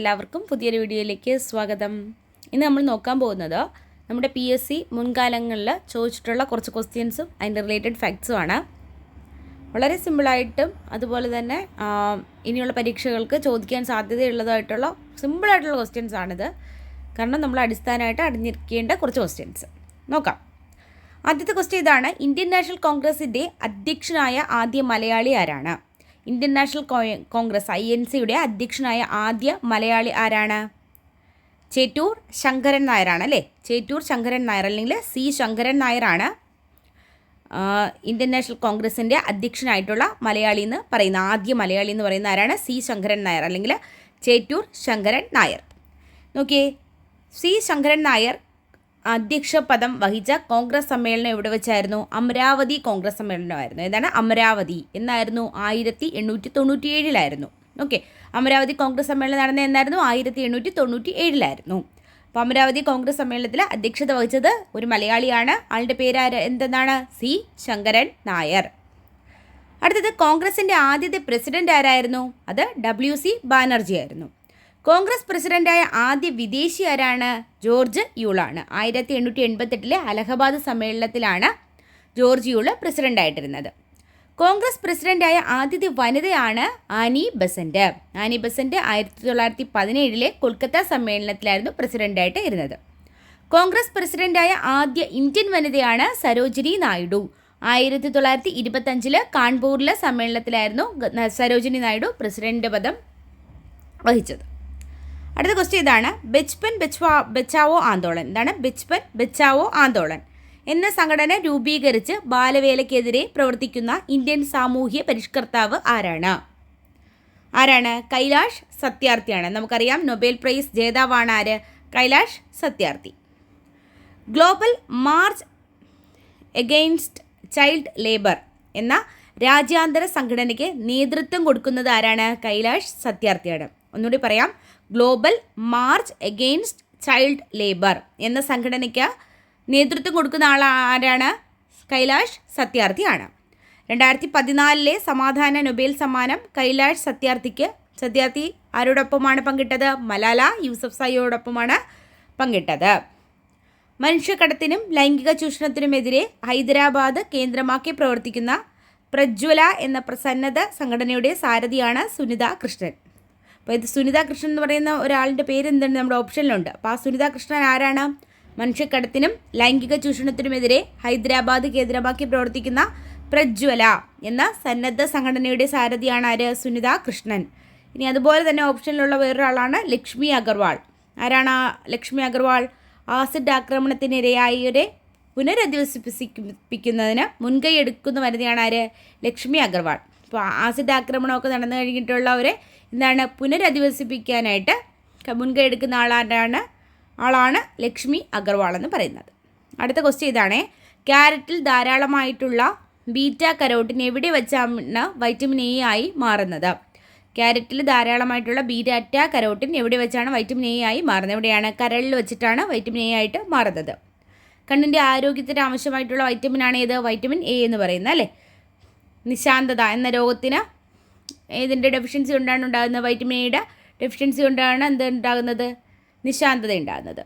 എല്ലാവർക്കും പുതിയൊരു വീഡിയോയിലേക്ക് സ്വാഗതം. ഇന്ന് നമ്മൾ നോക്കാൻ പോകുന്നത് നമ്മുടെ പി എസ് സി മുൻകാലങ്ങളിൽ ചോദിച്ചിട്ടുള്ള കുറച്ച് ക്വസ്റ്റ്യൻസും അതിന്റെ റിലേറ്റഡ് ഫാക്ട്സുമാണ് വളരെ സിമ്പിളായിട്ടും അതുപോലെ തന്നെ ഇനിയുള്ള പരീക്ഷകൾക്ക് ചോദിക്കാൻ സാധ്യതയുള്ളതായിട്ടുള്ള സിമ്പിളായിട്ടുള്ള ക്വസ്റ്റ്യൻസ് ആണിത്. കാരണം നമ്മൾ അടിസ്ഥാനമായിട്ട് അടിഞ്ഞിരിക്കേണ്ട കുറച്ച് ക്വസ്റ്റ്യൻസ് നോക്കാം. ആദ്യത്തെ ക്വസ്റ്റ്യൻ ഇതാണ് ഇന്ത്യൻ നാഷണൽ കോൺഗ്രസിന്റെ അധ്യക്ഷനായ ആദ്യ മലയാളി ആരാണ്? Indian National Congress I N സിയുടെ അധ്യക്ഷനായ ആദ്യ മലയാളി ആരാണ്? ചേറ്റൂർ ശങ്കരൻ നായരാണ് അല്ലേ? ചേറ്റൂർ ശങ്കരൻ നായർ അല്ലെങ്കിൽ സി ശങ്കരൻ നായരാണ് ഇന്ത്യൻ നാഷണൽ കോൺഗ്രസിന്റെ അധ്യക്ഷനായിട്ടുള്ള മലയാളി എന്ന് പറയുന്ന ആദ്യ മലയാളി എന്ന് പറയുന്ന ആരാണ്? സി ശങ്കരൻ നായർ അല്ലെങ്കിൽ ചേറ്റൂർ ശങ്കരൻ നായർ. നോക്കിയേ സി ശങ്കരൻ നായർ അധ്യക്ഷ പദം വഹിച്ച കോൺഗ്രസ് സമ്മേളനം എവിടെ വെച്ചായിരുന്നു? അമരാവതി കോൺഗ്രസ് സമ്മേളനമായിരുന്നു. ഏതാണ്? അമരാവതി. എന്നായിരുന്നു? ആയിരത്തി എണ്ണൂറ്റി തൊണ്ണൂറ്റി ഏഴിലായിരുന്നു ഓക്കെ. അമരാവതി കോൺഗ്രസ് സമ്മേളനം നടന്ന എന്നായിരുന്നു? ആയിരത്തി എണ്ണൂറ്റി തൊണ്ണൂറ്റി ഏഴിലായിരുന്നു അപ്പോൾ അമരാവതി കോൺഗ്രസ് സമ്മേളനത്തിൽ അധ്യക്ഷത വഹിച്ചത് ഒരു മലയാളിയാണ്. ആളുടെ പേര് ആര് എന്തെന്നാണ്? സി. ശങ്കരൻ നായർ. അടുത്തത് കോൺഗ്രസിന്റെ ആദ്യത്തെ പ്രസിഡന്റ് ആരായിരുന്നു? അത് ഡബ്ല്യു സി. ബാനർജി ആയിരുന്നു. കോൺഗ്രസ് പ്രസിഡന്റായ ആദ്യ വിദേശി ആരാണ് ജോർജ് യൂളാണ്. ആയിരത്തി എണ്ണൂറ്റി എൺപത്തെട്ടിലെ അലഹബാദ് സമ്മേളനത്തിലാണ് ജോർജ് യൂൾ പ്രസിഡന്റായിട്ടിരുന്നത്. കോൺഗ്രസ് പ്രസിഡന്റായ ആദ്യത്തെ വനിതയാണ് ആനി ബസന്റ്. ആനി ബസന്റ് ആയിരത്തി തൊള്ളായിരത്തി പതിനേഴിലെ കൊൽക്കത്ത സമ്മേളനത്തിലായിരുന്നു പ്രസിഡന്റായിട്ട് ഇരുന്നത്. കോൺഗ്രസ് പ്രസിഡന്റായ ആദ്യ ഇന്ത്യൻ വനിതയാണ് സരോജിനി നായിഡു. ആയിരത്തി തൊള്ളായിരത്തി ഇരുപത്തഞ്ചിൽ കാൺപൂരിലെ സമ്മേളനത്തിലായിരുന്നു സരോജിനി നായിഡു പ്രസിഡന്റ് പദം വഹിച്ചത്. അടുത്ത ക്വസ്റ്റ്യൻ ഇതാണ്. ബെച്പൻ ബെച്ച്വാ ബച്ചാവോ ആന്തോളൻ. എന്താണ് ബെച്പൻ ബച്ചാവോ ആന്തോളൻ. എന്ന സംഘടന രൂപീകരിച്ച് ബാലവേലയ്ക്കെതിരെ പ്രവർത്തിക്കുന്ന ഇന്ത്യൻ സാമൂഹ്യ പരിഷ്കർത്താവ് ആരാണ്? ആരാണ്? കൈലാഷ് സത്യാർത്ഥിയാണ്. നമുക്കറിയാം നൊബേൽ പ്രൈസ് ജേതാവാണ് ആര്? Kailash Satyarthi. Global March Against Child Labour എന്ന രാജ്യാന്തര സംഘടനയ്ക്ക് നേതൃത്വം കൊടുക്കുന്നത് ആരാണ്? കൈലാഷ് സത്യാർത്ഥിയാണ്. ഒന്നുകൂടി പറയാം Global March Against Child Labour എന്ന സംഘടനയ്ക്ക് നേതൃത്വം കൊടുക്കുന്ന ആൾ ആരാണ്? കൈലാഷ് സത്യാർത്ഥിയാണ്. രണ്ടായിരത്തി പതിനാലിലെ സമാധാന നൊബേൽ സമ്മാനം കൈലാഷ് സത്യാർത്ഥിക്ക്. സത്യാർത്ഥി ആരോടൊപ്പമാണ് പങ്കിട്ടത്? മലാല യൂസഫ് സായിയോടൊപ്പമാണ് പങ്കിട്ടത്. മനുഷ്യക്കടത്തിനും ലൈംഗിക ചൂഷണത്തിനുമെതിരെ ഹൈദരാബാദ് കേന്ദ്രമാക്കി പ്രവർത്തിക്കുന്ന പ്രജ്വല എന്ന പ്രസന്നത സംഘടനയുടെ സാരഥിയാണ് സുനിത കൃഷ്ണൻ. അപ്പോൾ ഇത് സുനിതാ കൃഷ്ണൻ എന്ന് പറയുന്ന ഒരാളുടെ പേര് എന്താണ് നമ്മുടെ ഓപ്ഷനിലുണ്ട്. അപ്പോൾ ആ സുനിതാ കൃഷ്ണൻ ആരാണ്? മനുഷ്യക്കടത്തിനും ലൈംഗിക ചൂഷണത്തിനുമെതിരെ ഹൈദരാബാദ് കേന്ദ്രമാക്കി പ്രവർത്തിക്കുന്ന പ്രജ്വല എന്ന സന്നദ്ധ സംഘടനയുടെ സാരഥിയാണ് ആര്? സുനിതാ കൃഷ്ണൻ ഇനി അതുപോലെ തന്നെ ഓപ്ഷനിലുള്ള വേറൊരാളാണ് ലക്ഷ്മി അഗർവാൾ. ആരാണ് ലക്ഷ്മി അഗർവാൾ? ആസിഡ് ആക്രമണത്തിനിരയായവരെ പുനരധിവസിപ്പിക്കുന്നതിന് മുൻകൈ എടുക്കുന്ന വനിതയാണ് ആര്? ലക്ഷ്മി അഗർവാൾ. അപ്പോൾ ആസിഡ് ആക്രമണമൊക്കെ നടന്നു കഴിഞ്ഞിട്ടുള്ളവരെ എന്താണ് പുനരധിവസിപ്പിക്കാനായിട്ട് മുൻകൈ എടുക്കുന്ന ആളാരാണ്? ആളാണ് ലക്ഷ്മി അഗർവാൾ എന്ന് പറയുന്നത്. അടുത്ത ക്വസ്റ്റ്യൻ ഇതാണ്. ക്യാരറ്റിൽ ധാരാളമായിട്ടുള്ള ബീറ്റ കരോട്ടിൻ എവിടെ വെച്ചാണ് വൈറ്റമിൻ എ ആയി മാറുന്നത്? ക്യാരറ്റിൽ ധാരാളമായിട്ടുള്ള ബീറ്റാറ്റ കരോട്ടിൻ എവിടെ വെച്ചാണ് വൈറ്റമിൻ എ ആയി മാറുന്നത്? എവിടെയാണ്? കരളിൽ വെച്ചിട്ടാണ് വൈറ്റമിൻ എ ആയിട്ട് മാറുന്നത്. കണ്ണിന്റെ ആരോഗ്യത്തിന് ആവശ്യമായിട്ടുള്ള വൈറ്റമിനാണ് ഏത്? വൈറ്റമിൻ എ എന്ന് പറയുന്നത് അല്ലേ? നിശാന്തത എന്ന രോഗത്തിന് ഏതിന്റെ ഡെഫിഷ്യൻസി കൊണ്ടാണ് ഉണ്ടാകുന്നത് വൈറ്റമിൻ എയുടെ ഡെഫിഷ്യൻസി കൊണ്ടാണ് എന്ത് ഉണ്ടാകുന്നത്? നിശാന്തത ഉണ്ടാകുന്നത്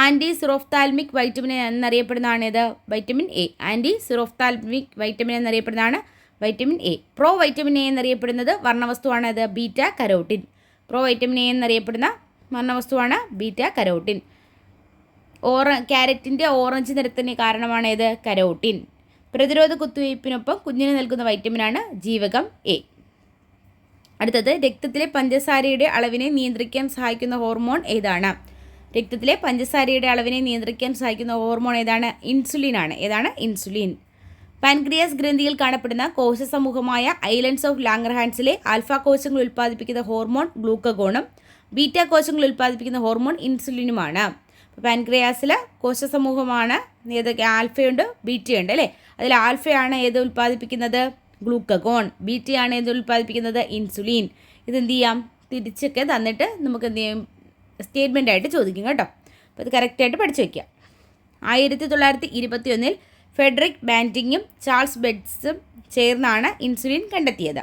ആന്റി സിറോഫ്താൽമിക് വൈറ്റമിൻ എന്നറിയപ്പെടുന്നതാണ് ഏത്? Vitamin A anti xerophthalmic vitamin എന്നറിയപ്പെടുന്നതാണ് vitamin A pro vitamin A എന്നറിയപ്പെടുന്നത് വർണവസ്തുവാണ് ഇത് beta carotene pro vitamin A എന്നറിയപ്പെടുന്ന വർണവസ്തുവാണ് ബീറ്റ കരോട്ടിൻ ഓറ ക്യാരറ്റിന്റെ ഓറഞ്ച് നിറത്തിന് കാരണമാണ് ഏത്? കരോട്ടിൻ പ്രതിരോധ കുത്തിവയ്പ്പിനൊപ്പം കുഞ്ഞിന് നൽകുന്ന വൈറ്റമിനാണ് ജീവകം എ. അടുത്തത് രക്തത്തിലെ പഞ്ചസാരയുടെ അളവിനെ നിയന്ത്രിക്കാൻ സഹായിക്കുന്ന ഹോർമോൺ ഏതാണ്? രക്തത്തിലെ പഞ്ചസാരയുടെ അളവിനെ നിയന്ത്രിക്കാൻ സഹായിക്കുന്ന ഹോർമോൺ ഏതാണ്? ഇൻസുലിൻ ആണ് ഏതാണ്? ഇൻസുലിൻ. പാൻക്രിയാസ് ഗ്രന്ഥിയിൽ കാണപ്പെടുന്ന കോശ സമൂഹമായ ഐലൻഡ്സ് ഓഫ് ലാംഗർഹാൻസിലെ ആൽഫ കോശങ്ങൾ ഉൽപ്പാദിപ്പിക്കുന്ന ഹോർമോൺ ഗ്ലൂക്കഗോണും ബീറ്റ കോശങ്ങൾ ഉൽപ്പാദിപ്പിക്കുന്ന ഹോർമോൺ ഇൻസുലിനുമാണ്. പാൻക്രിയാസിൽ കോശസമൂഹമാണ് ഏതൊക്കെ ആൽഫയുണ്ട് ഉണ്ട് അല്ലേ? അതിൽ ആൽഫയാണ് ഏത് ഉൽപ്പാദിപ്പിക്കുന്നത്? ഗ്ലൂക്കഗോൺ ബീറ്റയാണ് ഏത് ഉൽപ്പാദിപ്പിക്കുന്നത്? ഇൻസുലിൻ ഇതെന്ത് ചെയ്യാം? തിരിച്ചൊക്കെ തന്നിട്ട് നമുക്ക് എന്ത് ചെയ്യും? സ്റ്റേറ്റ്മെന്റ് ആയിട്ട് ചോദിക്കും കേട്ടോ. അപ്പോൾ ഇത് കറക്റ്റായിട്ട് പഠിച്ചു വയ്ക്കുക ആയിരത്തി തൊള്ളായിരത്തി ഇരുപത്തി ഒന്നിൽ ഫെഡറിക് ബാന്റിങ്ങും ചാൾസ് ബെഡ്സും ചേർന്നാണ് ഇൻസുലിൻ കണ്ടെത്തിയത്.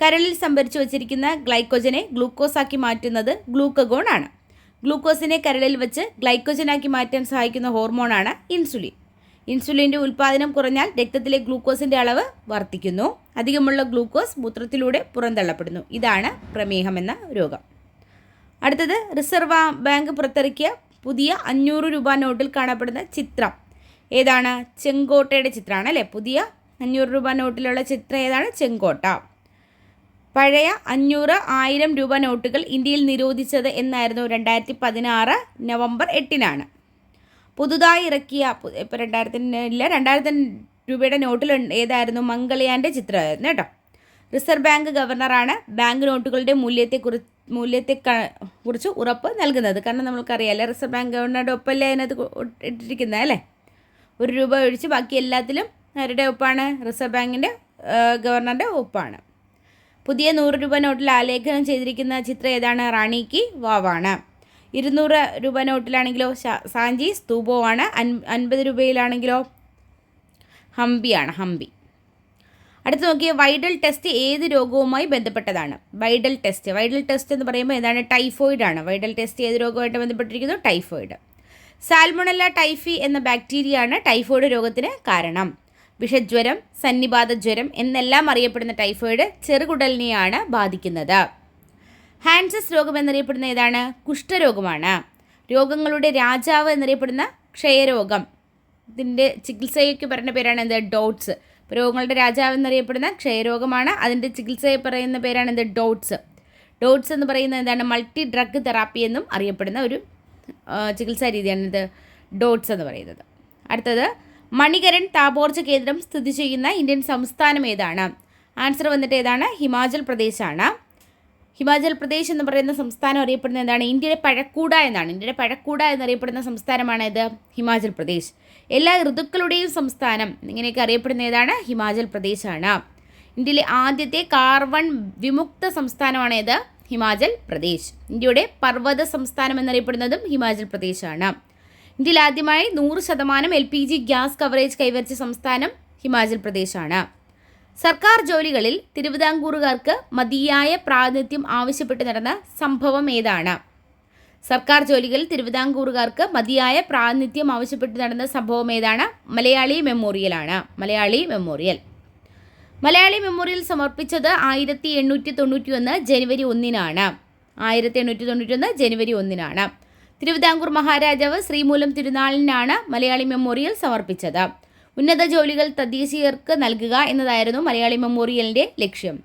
കരളിൽ സംഭരിച്ചു വച്ചിരിക്കുന്ന ഗ്ലൈക്കോജനെ ഗ്ലൂക്കോസാക്കി മാറ്റുന്നത് ഗ്ലൂക്കഗോൺ ആണ്. ഗ്ലൂക്കോസിനെ കരളിൽ വെച്ച് ഗ്ലൈക്കോജനാക്കി മാറ്റാൻ സഹായിക്കുന്ന ഹോർമോണാണ് ഇൻസുലിൻ. ഇൻസുലിന്റെ ഉൽപ്പാദനം കുറഞ്ഞാൽ രക്തത്തിലെ ഗ്ലൂക്കോസിന്റെ അളവ് വർദ്ധിക്കുന്നു. അധികമുള്ള ഗ്ലൂക്കോസ് മൂത്രത്തിലൂടെ പുറന്തള്ളപ്പെടുന്നു. ഇതാണ് പ്രമേഹം എന്ന രോഗം. അടുത്തത് റിസർവ് ബാങ്ക് പുറത്തിറക്കിയ പുതിയ അഞ്ഞൂറ് രൂപ നോട്ടിൽ കാണപ്പെടുന്ന ചിത്രം. ഏതാണ്? ചെങ്കോട്ടയുടെ ചിത്രമാണ് അല്ലേ പുതിയ അഞ്ഞൂറ് രൂപ നോട്ടിലുള്ള ചിത്രം ഏതാണ്? ചെങ്കോട്ട. പഴയ അഞ്ഞൂറ് ആയിരം രൂപ നോട്ടുകൾ ഇന്ത്യയിൽ നിരോധിച്ചത് എന്നായിരുന്നു രണ്ടായിരത്തി പതിനാറ് നവംബർ എട്ടിനാണ്. പുതുതായി ഇറക്കിയ ഇപ്പോൾ രണ്ടായിരത്തിനില്ല രണ്ടായിരത്തി രൂപയുടെ നോട്ടിൽ ഏതായിരുന്നു? മംഗളയാന്റെ ചിത്രമായിരുന്നു കേട്ടോ. റിസർവ് ബാങ്ക് ഗവർണറാണ് ബാങ്ക് നോട്ടുകളുടെ മൂല്യത്തെ കുറി മൂല്യത്തെ കുറിച്ച് ഉറപ്പ് നൽകുന്നത്. കാരണം നമ്മൾക്കറിയാമല്ലേ റിസർവ് ബാങ്ക് ഗവർണറുടെ ഒപ്പല്ലേ അതിനകത്ത് ഇട്ടിരിക്കുന്നത് അല്ലേ? ഒരു രൂപ ഒഴിച്ച് ബാക്കി എല്ലാത്തിലും ആരുടെ ഒപ്പാണ്? റിസർവ് ബാങ്കിന്റെ ഗവർണറുടെ ഒപ്പാണ്. പുതിയ നൂറ് രൂപ നോട്ടിൽ ആലേഖനം ചെയ്തിരിക്കുന്ന ചിത്രം ഏതാണ്? റാണിക്ക് വാവാണ്. ഇരുന്നൂറ് രൂപ നോട്ടിലാണെങ്കിലോ? സാഞ്ചി സ്തൂപമാണ് അൻ അൻപത് രൂപയിലാണെങ്കിലോ? ഹംപിയാണ് ഹംപി. അടുത്ത് നോക്കിയ വൈഡൽ ടെസ്റ്റ് ഏത് രോഗവുമായി ബന്ധപ്പെട്ടതാണ്? Widal test. വൈഡൽ ടെസ്റ്റ് എന്ന് പറയുമ്പോൾ ഏതാണ്? ടൈഫോയിഡ് ആണ് വൈഡൽ ടെസ്റ്റ് ഏത് രോഗവുമായിട്ട് ബന്ധപ്പെട്ടിരിക്കുന്നു? ടൈഫോയിഡ്. സാൽമണല്ല ടൈഫി എന്ന ബാക്ടീരിയ ആണ് ടൈഫോയിഡ് രോഗത്തിന് കാരണം. വിഷജ്വരം സന്നിപാത ജ്വരം എന്നെല്ലാം അറിയപ്പെടുന്ന ടൈഫോയിഡ് ചെറുകുടലിനെയാണ് ബാധിക്കുന്നത്. ഹാൻസസ് രോഗം എന്നറിയപ്പെടുന്ന ഏതാണ്? കുഷ്ഠരോഗമാണ്. രോഗങ്ങളുടെ രാജാവ് എന്നറിയപ്പെടുന്ന ക്ഷയരോഗം. ഇതിന്റെ ചികിത്സയ്ക്ക് പറയുന്ന പേരാണ് എന്ത്? ഡോട്ട്സ്. രോഗങ്ങളുടെ രാജാവ് എന്നറിയപ്പെടുന്ന ക്ഷയരോഗമാണ്. അതിന്റെ ചികിത്സയെ പറയുന്ന പേരാണ് എന്ത്? ഡോട്ട്സ്. ഡോട്ട്സ് എന്ന് പറയുന്നത് എന്താണ്? മൾട്ടി ഡ്രഗ് തെറാപ്പി എന്നും അറിയപ്പെടുന്ന ഒരു ചികിത്സാ രീതിയാണ് ഇത് ഡോട്ട്സ് എന്ന് പറയുന്നത്. അടുത്തത് മണികരൻ താപോർജ കേന്ദ്രം സ്ഥിതി ചെയ്യുന്ന ഇന്ത്യൻ സംസ്ഥാനം ഏതാണ്? ആൻസർ വന്നിട്ട് ഏതാണ്? ഹിമാചൽ പ്രദേശാണ്. ഹിമാചൽ പ്രദേശ് എന്ന് പറയുന്ന സംസ്ഥാനം അറിയപ്പെടുന്ന എന്താണ്? ഇന്ത്യയുടെ പഴക്കൂട എന്നാണ്. ഇന്ത്യയുടെ പഴക്കൂട എന്നറിയപ്പെടുന്ന സംസ്ഥാനമാണ് ഇത് ഹിമാചൽ പ്രദേശ്. എല്ലാ ഋതുക്കളുടെയും സംസ്ഥാനം ഇങ്ങനെയൊക്കെ അറിയപ്പെടുന്ന ഏതാണ്? ഹിമാചൽ പ്രദേശാണ്. ഇന്ത്യയിലെ ആദ്യത്തെ കാർബൺ വിമുക്ത സംസ്ഥാനമാണ് ഇത് ഹിമാചൽ പ്രദേശ്. ഇന്ത്യയുടെ പർവത സംസ്ഥാനം എന്നറിയപ്പെടുന്നതും ഹിമാചൽ പ്രദേശാണ്. ഇന്ത്യയിൽ ആദ്യമായി നൂറ് ശതമാനം L P G gas coverage കൈവരിച്ച സംസ്ഥാനം ഹിമാചൽ പ്രദേശാണ്. സർക്കാർ ജോലികളിൽ തിരുവിതാംകൂറുകാർക്ക് മതിയായ പ്രാതിനിധ്യം ആവശ്യപ്പെട്ട് നടന്ന സംഭവം ഏതാണ്? സർക്കാർ ജോലികളിൽ തിരുവിതാംകൂറുകാർക്ക് മതിയായ പ്രാതിനിധ്യം ആവശ്യപ്പെട്ട് നടന്ന സംഭവം ഏതാണ്? മലയാളി മെമ്മോറിയലാണ് മലയാളി മെമ്മോറിയൽ. മലയാളി മെമ്മോറിയൽ സമർപ്പിച്ചത് ആയിരത്തി എണ്ണൂറ്റി തൊണ്ണൂറ്റി ഒന്ന് ജനുവരി ഒന്നിനാണ്. ആയിരത്തി എണ്ണൂറ്റി തൊണ്ണൂറ്റി ഒന്ന് ജനുവരി ഒന്നിനാണ്. തിരുവിതാംകൂർ മഹാരാജാവ് ശ്രീമൂലം തിരുനാളിനാണ് മലയാളി മെമ്മോറിയൽ സമർപ്പിച്ചത്. ഉന്നത ജോലികൾ തദ്ദേശീയർക്ക് നൽകുക എന്നതായിരുന്നു മലയാളി മെമ്മോറിയലിന്റെ ലക്ഷ്യം.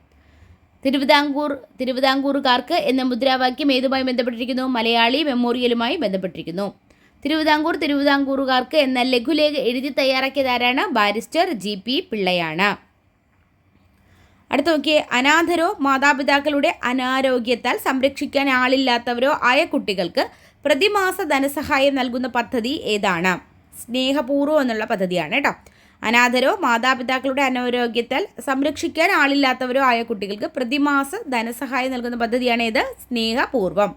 തിരുവിതാംകൂർ തിരുവിതാംകൂറുകാർക്ക് എന്ന മുദ്രാവാക്യം ഏതുമായി ബന്ധപ്പെട്ടിരിക്കുന്നു? മലയാളി മെമ്മോറിയലുമായി ബന്ധപ്പെട്ടിരിക്കുന്നു. തിരുവിതാംകൂർ തിരുവിതാംകൂറുകാർക്ക് എന്ന ലഘുലേഖ എഴുതി തയ്യാറാക്കിയതാരാണ്? Barrister G. പി. പിള്ളയാണ്. അടുത്ത നോക്കിയേ അനാഥരോ മാതാപിതാക്കളുടെ അനാരോഗ്യത്താൽ സംരക്ഷിക്കാൻ ആളില്ലാത്തവരോ ആയ കുട്ടികൾക്ക് പ്രതിമാസ ധനസഹായം നൽകുന്ന പദ്ധതി ഏതാണ്? സ്നേഹപൂർവം എന്നുള്ള പദ്ധതിയാണ് കേട്ടോ അനാഥരോ മാതാപിതാക്കളുടെ അനാരോഗ്യത്താൽ സംരക്ഷിക്കാൻ ആളില്ലാത്തവരോ ആയ കുട്ടികൾക്ക് പ്രതിമാസ ധനസഹായം നൽകുന്ന പദ്ധതിയാണ് ഇത് സ്നേഹപൂർവം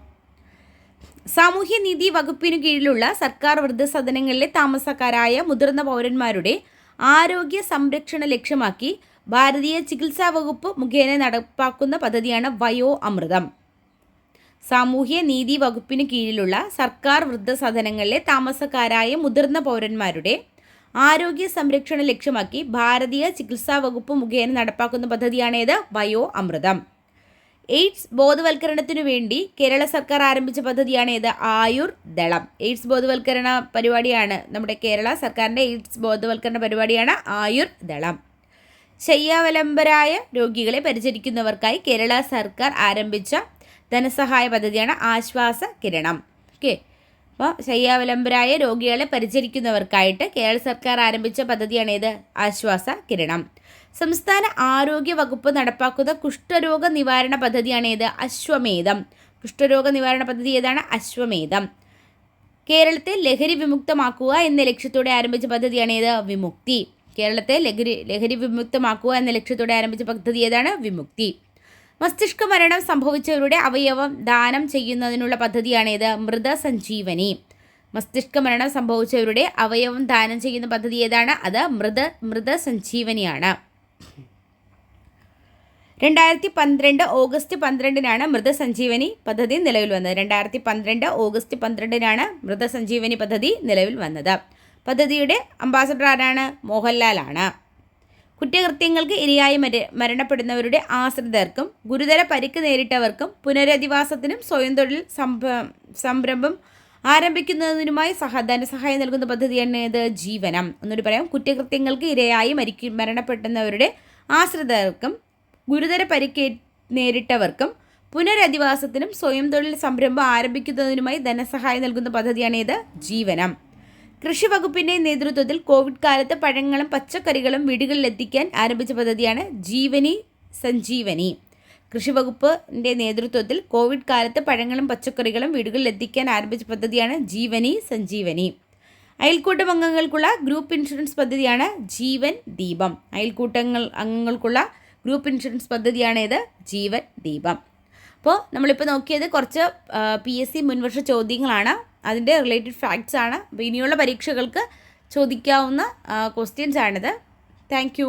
സാമൂഹ്യനീതി വകുപ്പിനു കീഴിലുള്ള സർക്കാർ വൃദ്ധസദനങ്ങളിലെ താമസക്കാരായ മുതിർന്ന പൗരന്മാരുടെ ആരോഗ്യ സംരക്ഷണ ലക്ഷ്യമാക്കി ഭാരതീയ ചികിത്സാ വകുപ്പ് മുഖേന നടപ്പാക്കുന്ന പദ്ധതിയാണ് വയോ അമൃതം. സാമൂഹ്യ നീതി വകുപ്പിന് കീഴിലുള്ള സർക്കാർ വൃദ്ധസദനങ്ങളിലെ താമസക്കാരായ മുതിർന്ന പൗരന്മാരുടെ ആരോഗ്യ സംരക്ഷണം ലക്ഷ്യമാക്കി ഭാരതീയ ചികിത്സാ വകുപ്പ് മുഖേന നടപ്പാക്കുന്ന പദ്ധതിയാണേത് വയോ അമൃതം. എയ്ഡ്സ് ബോധവൽക്കരണത്തിനു വേണ്ടി കേരള സർക്കാർ ആരംഭിച്ച പദ്ധതിയാണേത് ആയുർ ദളം. എയ്ഡ്സ് ബോധവൽക്കരണ പരിപാടിയാണ് നമ്മുടെ കേരള സർക്കാരിന്റെ എയ്ഡ്സ് ബോധവൽക്കരണ പരിപാടിയാണ് ആയുർ ദളം. ശയ്യാവലംബരായ രോഗികളെ പരിചരിക്കുന്നവർക്കായി കേരള സർക്കാർ ആരംഭിച്ച ധനസഹായ പദ്ധതിയാണ് ആശ്വാസ കിരണം. ഓക്കെ. അപ്പോൾ ശയ്യാവലംബരായ രോഗികളെ പരിചരിക്കുന്നവർക്കായിട്ട് കേരള സർക്കാർ ആരംഭിച്ച പദ്ധതിയാണ് ഏത്? ആശ്വാസ കിരണം. സംസ്ഥാന ആരോഗ്യ വകുപ്പ് നടപ്പാക്കുന്ന കുഷ്ഠരോഗ നിവാരണ പദ്ധതിയാണ് ഏത്? അശ്വമേധം. കുഷ്ഠരോഗ നിവാരണ പദ്ധതി ഏതാണ്? അശ്വമേധം. കേരളത്തെ ലഹരി വിമുക്തമാക്കുക എന്ന ലക്ഷ്യത്തോടെ ആരംഭിച്ച പദ്ധതിയാണ് ഏത്? വിമുക്തി. കേരളത്തെ ലഹരി ലഹരി വിമുക്തമാക്കുക എന്ന ലക്ഷ്യത്തോടെ ആരംഭിച്ച പദ്ധതി ഏതാണ്? വിമുക്തി. മസ്തിഷ്ക മരണം സംഭവിച്ചവരുടെ അവയവം ദാനം ചെയ്യുന്നതിനുള്ള പദ്ധതിയാണേത് മൃതസഞ്ജീവനി. മസ്തിഷ്ക മരണം സംഭവിച്ചവരുടെ അവയവം ദാനം ചെയ്യുന്ന പദ്ധതി ഏതാണ്? അത് മൃത മൃതസഞ്ജീവനിയാണ്. രണ്ടായിരത്തി പന്ത്രണ്ട് ഓഗസ്റ്റ് പന്ത്രണ്ടിനാണ് മൃതസഞ്ജീവനി പദ്ധതി നിലവിൽ വന്നത്. രണ്ടായിരത്തി പന്ത്രണ്ട് ഓഗസ്റ്റ് പന്ത്രണ്ടിനാണ് മൃതസഞ്ജീവനി പദ്ധതി നിലവിൽ വന്നത്. പദ്ധതിയുടെ അംബാസഡർ ആരാണ് മോഹൻലാലാണ്. കുറ്റകൃത്യങ്ങൾക്ക് ഇരയായി മര മരണപ്പെടുന്നവരുടെ ആശ്രിതർക്കും ഗുരുതര പരിക്ക് നേരിട്ടവർക്കും പുനരധിവാസത്തിനും സ്വയം തൊഴിൽ സംരംഭം ആരംഭിക്കുന്നതിനുമായി സഹ ധനസഹായം നൽകുന്ന പദ്ധതിയാണ് ഇത് ജീവനം. എന്നൊരു പറയാം. കുറ്റകൃത്യങ്ങൾക്ക് ഇരയായി മരിക്കും മരണപ്പെടുന്നവരുടെ ആശ്രിതർക്കും ഗുരുതര പരിക്ക് നേരിട്ടവർക്കും പുനരധിവാസത്തിനും സ്വയം തൊഴിൽ സംരംഭം ആരംഭിക്കുന്നതിനുമായി ധനസഹായം നൽകുന്ന പദ്ധതിയാണ് ഇത് ജീവനം. കൃഷി വകുപ്പിന്റെ നേതൃത്വത്തിൽ കോവിഡ് കാലത്ത് പഴങ്ങളും പച്ചക്കറികളും വീടുകളിലെത്തിക്കാൻ ആരംഭിച്ച പദ്ധതിയാണ് ജീവനി സഞ്ജീവനി. കൃഷി വകുപ്പിന്റെ നേതൃത്വത്തിൽ കോവിഡ് കാലത്ത് പഴങ്ങളും പച്ചക്കറികളും വീടുകളിൽ എത്തിക്കാൻ ആരംഭിച്ച പദ്ധതിയാണ് ജീവനി സഞ്ജീവനി. അയൽക്കൂട്ടം അംഗങ്ങൾക്കുള്ള ഗ്രൂപ്പ് ഇൻഷുറൻസ് പദ്ധതിയാണ് ജീവൻ ദീപം. അയൽക്കൂട്ടങ്ങൾ അംഗങ്ങൾക്കുള്ള ഗ്രൂപ്പ് ഇൻഷുറൻസ് പദ്ധതിയാണ് ഇത് ജീവൻ ദീപം. അപ്പോൾ നമ്മളിപ്പോൾ നോക്കിയത് കുറച്ച് പി എസ് സി മുൻവർഷ ചോദ്യങ്ങളാണ്. അതിന്റെ റിലേറ്റഡ് ഫാക്ട്സ് ആണ്. അപ്പോൾ ഇനിയുള്ള പരീക്ഷകൾക്ക് ചോദിക്കാവുന്ന ക്വസ്റ്റ്യൻസ് ആണിത്. താങ്ക്